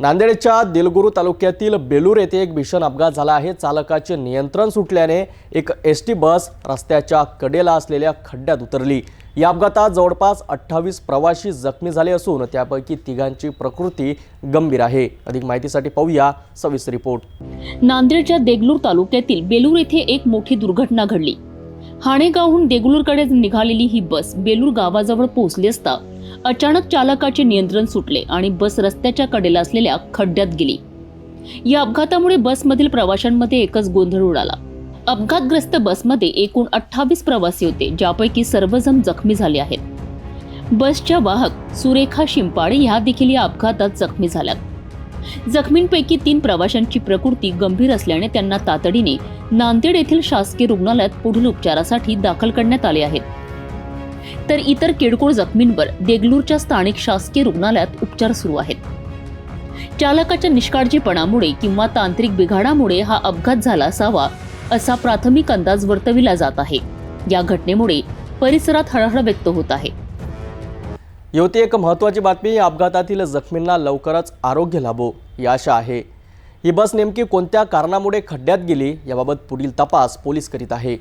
नांदेडच्या दिलगुरू तालुक्यातील बेलूर येथे एक भीषण अपघात झाला आहे. चालकाचे नियंत्रण सुटल्याने एक एस टी बस रस्त्याच्या कडेला असलेल्या खड्ड्यात उतरली. या अपघातात जवळपास अठ्ठावीस प्रवासी जखमी झाले असून त्यापैकी तिघांची प्रकृती गंभीर आहे. अधिक माहितीसाठी पाहूया सविस्तर रिपोर्ट. नांदेडच्या देगलूर तालुक्यातील बेलूर येथे एक मोठी दुर्घटना घडली. हाणेगावहून देगलूरकडे निघालेली ही बस बेलूर गावाजवळ पोहोचली असता अचानक चालकाचे नियंत्रण सुटले आणि बस रस्त्याच्या कडेला असलेल्या खड्ड्यात गेली. या अपघातामुळे बसमधील प्रवाशांमध्ये एकच गोंधळ उडाला. अपघातग्रस्त बसमध्ये एकूण अठ्ठावीस प्रवासी होते ज्यापैकी सर्वजण जखमी झाले आहेत. बसच्या वाहक सुरेखा शिंपाळे ह्या देखील या अपघातात जखमी झाल्या जखमींपैकी तीन प्रवाशांची प्रकृती गंभीर असल्याने त्यांना तातडीने नांदेड येथील शासकीय रुग्णालयात पुढील उपचारासाठी दाखल करण्यात आले आहेत. तर इतर किरकोळ जखमींवर देगलूरच्या स्थानिक शासकीय रुग्णालयात उपचार सुरू आहेत. चालकाच्या निष्काळजीपणामुळे किंवा तांत्रिक बिघाडामुळे हा अपघात झाला असावा असा प्राथमिक अंदाज वर्तविला जात आहे. या घटनेमुळे परिसरात हळहळ व्यक्त होत आहे. येवती एक महत्त्वाची बातमी या अपघातातील जखमींना लवकरच आरोग्य लाभो ही आशा आहे. ही बस नेमकी कोणत्या कारणामुळे खड्ड्यात गेली याबाबत पुढील तपास पोलीस करीत आहे.